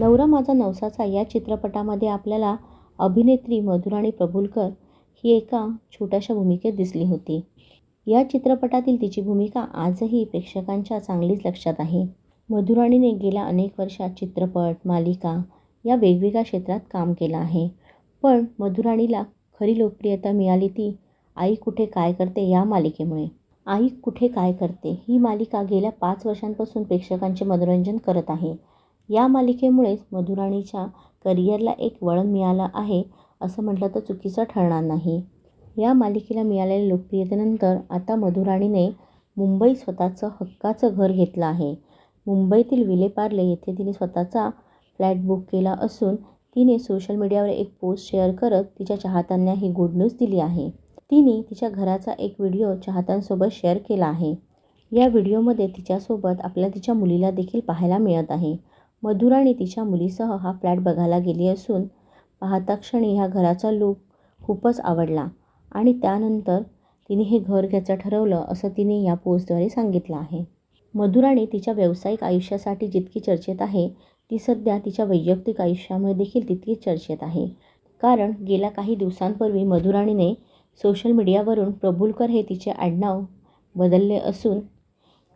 नवरा माझा नवसाचा या चित्रपटामध्ये आपल्याला अभिनेत्री मधुराणी प्रभुलकर ही एका छोट्याशा भूमिकेत दिसली होती. या चित्रपटातील तिची भूमिका आजही प्रेक्षकांच्या चांगलीच लक्षात आहे. मधुराणीने गेल्या अनेक वर्षात चित्रपट मालिका या वेगवेगळ्या क्षेत्रात काम केलं आहे. पण मधुराणीला खरी लोकप्रियता मिळाली ती आई कुठे काय करते या मालिकेमुळे. आई कुठे काय करते ही मालिका गेल्या पाच वर्षांपासून प्रेक्षकांचे मनोरंजन करत आहे. या मालिकेमुळेच मधुराणीच्या करिअरला एक वळण मिळालं आहे असं म्हटलं तर चुकीचं ठरणार नाही. या मालिकेला मिळालेल्या लोकप्रियतेनंतर आता मधुराणीने मुंबईत स्वतःचं हक्काचं घर घेतलं आहे. मुंबईतील विलेपार्ले येथे तिने स्वतःचा फ्लॅट बुक केला असून तिने सोशल मीडियावर एक पोस्ट शेअर करत तिच्या चाहत्यांना ही गुड न्यूज दिली आहे. तिने तिच्या घराचा एक व्हिडिओ चाहत्यांसोबत शेअर केला आहे. या व्हिडिओमध्ये तिच्यासोबत आपल्या तिच्या मुलीला देखील पाहायला मिळत आहे. मधुराणी तिच्या मुलीसह हा फ्लॅट बघायला गेली असून पाहता क्षणी ह्या घराचा लूक खूपच आवडला आणि त्यानंतर तिने हे घर घ्यायचं ठरवलं असं तिने या पोस्टद्वारे सांगितलं आहे. मधुराणी तिच्या व्यावसायिक आयुष्यासाठी जितकी चर्चेत आहे ती सध्या तिच्या वैयक्तिक आयुष्यामध्ये देखील तितकीच चर्चेत आहे. कारण गेल्या काही दिवसांपूर्वी मधुराणीने सोशल मीडियावरून प्रभुलकर हे तिचे आडनाव बदलले असून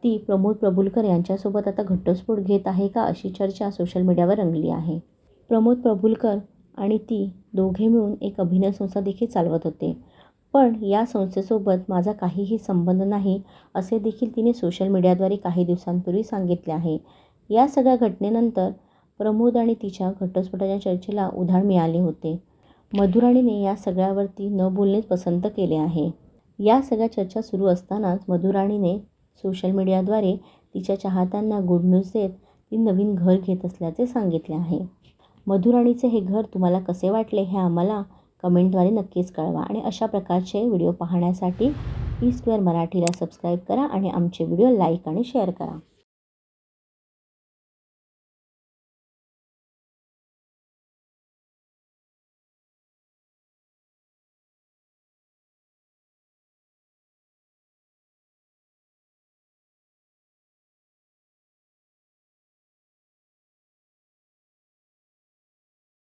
ती प्रमोद प्रभुलकर यांच्यासोबत आता घटस्फोट घेत आहे का अशी चर्चा सोशल मीडियावर रंगली आहे. प्रमोद प्रभुलकर आणि ती दोघे मिळून एक अभिनय संस्था देखील चालवत होते. पण या संस्थेसोबत माझा काहीही संबंध नाही असे देखील तिने सोशल मीडियाद्वारे काही दिवसांपूर्वी सांगितले आहे. या सगळ्या घटनेनंतर प्रमोद आणि तिच्या घटस्फोटाच्या चर्चेला उधाण मिळाले होते. मधुराणीने या सगळ्यावरती न बोलणेच पसंत केले आहे. या सगळ्या चर्चा सुरू असतानाच मधुराणीने सोशल मीडियाद्वारे तिच्या चाहत्यांना गुड न्यूज देत ती नवीन घर घेत असल्याचे सांगितले आहे. मधुराणीचे हे घर तुम्हाला कसे वाटले हे आम्हाला कमेंटद्वारे नक्कीच कळवा आणि अशा प्रकारचे व्हिडिओ पाहण्यासाठी ई स्क्वेअर मराठीला सबस्क्राईब करा आणि आमचे व्हिडिओ लाईक आणि शेअर करा.